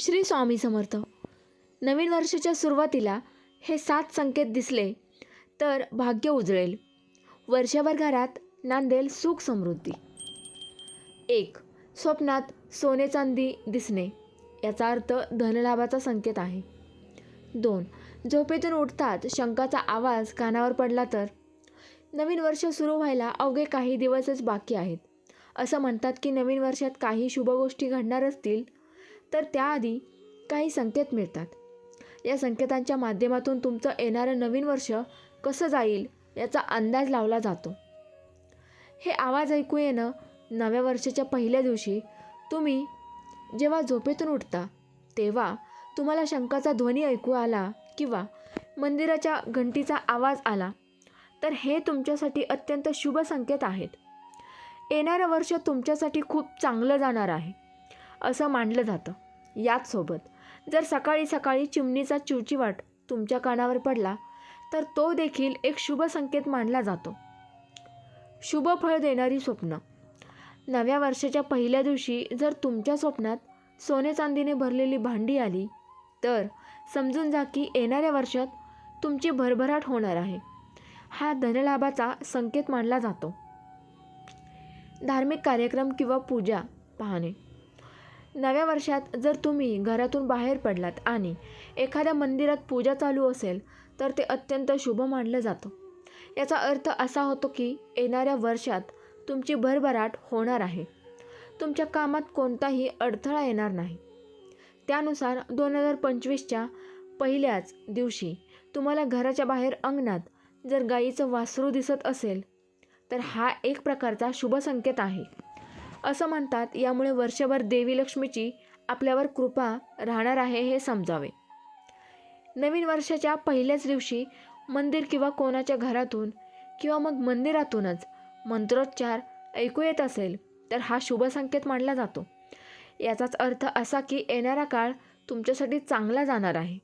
श्री स्वामी समर्थ. नवीन वर्षाच्या सुरुवातीला हे सात संकेत दिसले तर भाग्य उजळेल. वर्षभर घरात नांदेल सुख समृद्धी. एक स्वप्नात सोने चांदी दिसणे याचा अर्थ धनलाभाचा संकेत आहे. दोन झोपेतून उठताच शंकाचा आवाज कानावर पडला तर. नवीन वर्ष सुरू व्हायला अवघे काही दिवसच बाकी आहेत. असं म्हणतात की नवीन वर्षात काही शुभ गोष्टी घडणार असतील तर त्याआधी काही संकेत मिळतात. या संकेतांच्या माध्यमातून तुमचं येणारं नवीन वर्ष कसं जाईल याचा अंदाज लावला जातो. हे आवाज ऐकू येणं नव्या वर्षाच्या पहिल्या दिवशी तुम्ही जेव्हा झोपेतून उठता तेव्हा तुम्हाला शंकाचा ध्वनी ऐकू आला किंवा मंदिराच्या घंटीचा आवाज आला तर हे तुमच्यासाठी अत्यंत शुभ संकेत आहेत. येणारं वर्ष तुमच्यासाठी खूप चांगलं जाणार आहे. असं मानलं जातं. याचसोबत जर सकाळी सकाळी चिमणीचा चिवचिवाट तुमच्या कानावर पडला तर तो देखील एक शुभ संकेत मानला जातो. शुभ फळ देणारी स्वप्न. नव्या वर्षाच्या पहिल्या दिवशी जर तुमच्या स्वप्नात सोने चांदीने भरलेली भांडी आली तर समजून जा की येणाऱ्या वर्षात तुमची भरभराट होणार आहे. हा धनलाभाचा संकेत मानला जातो. धार्मिक कार्यक्रम किंवा पूजा पाहणे. नव्या वर्षात जर तुम्ही घरातून बाहेर पडलात आणि एखाद्या मंदिरात पूजा चालू असेल तर ते अत्यंत शुभ मानलं जातं. याचा अर्थ असा होतो की येणाऱ्या वर्षात तुमची भरभराट होणार आहे. तुमच्या कामात कोणताही अडथळा येणार नाही. त्यानुसार दोन हजार पंचवीसच्या पहिल्याच दिवशी तुम्हाला घराच्या बाहेर अंगणात जर गाईचं वासरू दिसत असेल तर हा एक प्रकारचा शुभ संकेत आहे. असं म्हणतात यामुळे वर्षभर देवी लक्ष्मीची आपल्यावर कृपा राहणार आहे हे समजावे. नवीन वर्षाच्या पहिल्याच दिवशी मंदिर किंवा कोणाच्या घरातून किंवा मग मंदिरातूनच मंत्रोच्चार ऐकू येत असेल तर हा शुभ संकेत मानला जातो. याचाच अर्थ असा की येणारा काळ तुमच्यासाठी चांगला जाणार आहे.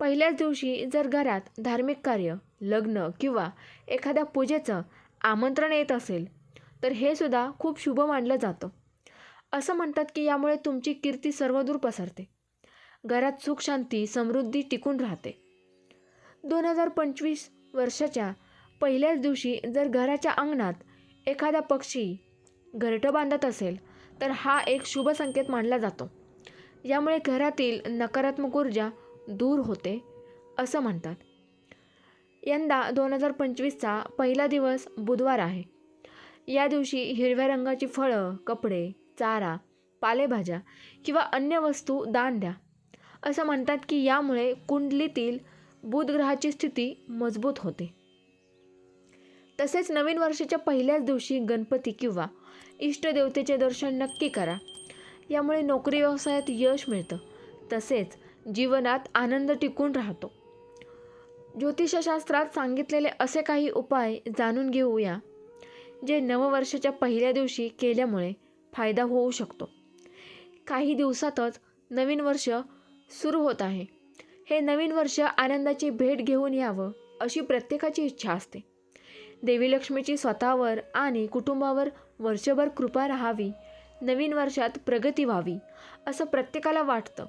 पहिल्याच दिवशी जर घरात धार्मिक कार्य लग्न किंवा एखाद्या पूजेचं आमंत्रण येत असेल तर हे सुद्धा खूप शुभ मानलं जातं. असं म्हणतात की यामुळे तुमची कीर्ती सर्वदूर पसरते. घरात सुख शांती समृद्धी टिकून राहते. दोन हजार पंचवीस वर्षाच्या पहिल्याच दिवशी जर घराच्या अंगणात एखादा पक्षी घरटं बांधत असेल तर हा एक शुभ संकेत मानला जातो. यामुळे घरातील नकारात्मक ऊर्जा दूर होते असं म्हणतात. यंदा दोन हजार पंचवीसचा पहिला दिवस बुधवार आहे. या दिवशी हिरव्या रंगाची फळं कपडे चारा पालेभाज्या किंवा अन्य वस्तू दान द्या. असं म्हणतात की यामुळे कुंडलीतील बुधग्रहाची स्थिती मजबूत होते. तसेच नवीन वर्षाच्या पहिल्याच दिवशी गणपती किंवा इष्टदेवतेचे दर्शन नक्की करा. यामुळे नोकरी व्यवसायात यश मिळतं. तसेच जीवनात आनंद टिकून राहतो. ज्योतिषशास्त्रात सांगितलेले असे काही उपाय जाणून घेऊया. जे नववर्षाच्या पहिल्या दिवशी केल्यामुळे फायदा होऊ शकतो. काही दिवसातच नवीन वर्ष सुरू होत आहे. हे नवीन वर्ष आनंदाची भेट घेऊन यावं अशी प्रत्येकाची इच्छा असते. देवी लक्ष्मीची स्वतःवर आणि कुटुंबावर वर्षभर कृपा राहावी नवीन वर्षात प्रगती व्हावी असं प्रत्येकाला वाटतं.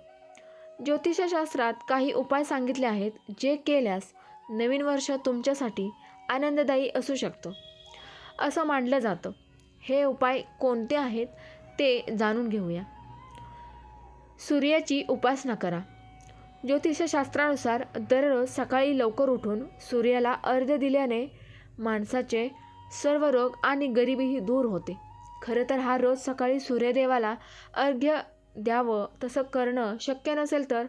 ज्योतिषशास्त्रात काही उपाय सांगितले आहेत जे केल्यास नवीन वर्ष तुमच्यासाठी आनंददायी असू शकतं. असं मानलं जातं. हे उपाय कोणते आहेत ते जाणून घेऊया. सूर्याची उपासना करा. ज्योतिषशास्त्रानुसार दररोज सकाळी लवकर उठून सूर्याला अर्ध्य दिल्याने माणसाचे सर्व रोग आणि गरिबीही दूर होते. खरं तर हा रोज सकाळी सूर्यदेवाला अर्घ्य द्यावं तसं करणं शक्य नसेल तर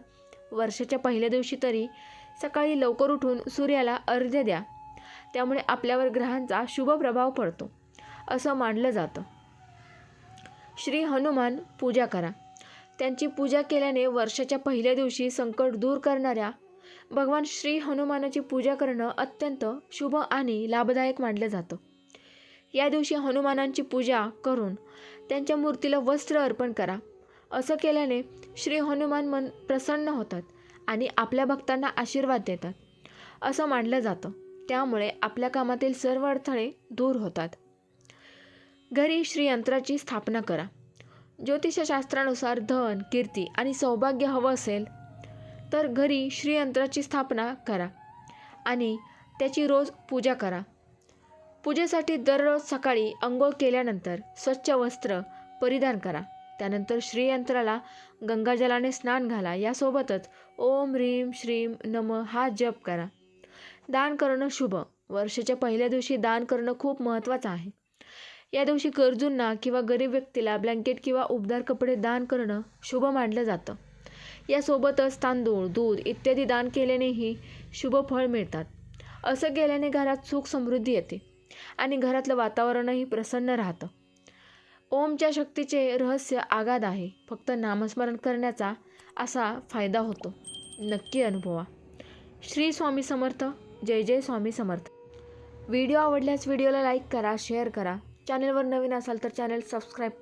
वर्षाच्या पहिल्या दिवशी तरी सकाळी लवकर उठून सूर्याला अर्घ्य द्या. त्यामुळे आपल्यावर ग्रहांचा शुभ प्रभाव पडतो. असं मानलं जातं. श्री हनुमान पूजा करा. त्यांची पूजा केल्याने वर्षाच्या पहिल्या दिवशी संकट दूर करणाऱ्या भगवान श्री हनुमानाची पूजा करणं अत्यंत शुभ आणि लाभदायक मानलं जातं. या दिवशी हनुमानांची पूजा करून त्यांच्या मूर्तीला वस्त्र अर्पण करा. असं केल्याने श्री हनुमान मन प्रसन्न होतात आणि आपल्या भक्तांना आशीर्वाद देतात. असं मानलं जातं. त्यामुळे आपल्या कामातील सर्व अडथळे दूर होतात. घरी श्रीयंत्राची स्थापना करा. ज्योतिषशास्त्रानुसार धन कीर्ती आणि सौभाग्य हवं असेल तर घरी श्रीयंत्राची स्थापना करा आणि त्याची रोज पूजा करा. पूजेसाठी दररोज सकाळी अंघोळ केल्यानंतर स्वच्छ वस्त्र परिधान करा. त्यानंतर श्रीयंत्राला गंगाजलाने स्नान घाला. यासोबतच ओम ह्रीम श्रीम नम हा जप करा. दान करणं शुभ. वर्षाच्या पहिल्या दिवशी दान करणं खूप महत्त्वाचं आहे. या दिवशी गरजूंना किंवा गरीब व्यक्तीला ब्लँकेट किंवा उबदार कपडे दान करणं शुभ मानलं जातं. यासोबतच तांदूळ दूध इत्यादी दान केल्यानेही शुभ फळ मिळतात. असं केल्याने घरात सुख समृद्धी येते आणि घरातलं वातावरणही प्रसन्न राहतं. ओमच्या शक्तीचे रहस्य आगाध आहे. फक्त नामस्मरण करण्याचा असा फायदा होतो. नक्की अनुभवा. श्री स्वामी समर्थ. जय जय स्वामी समर्थ. व्हिडिओ आवडल्यास व्हिडिओला लाईक करा शेअर करा. चॅनलवर नवीन असाल तर चॅनल सबस्क्राईब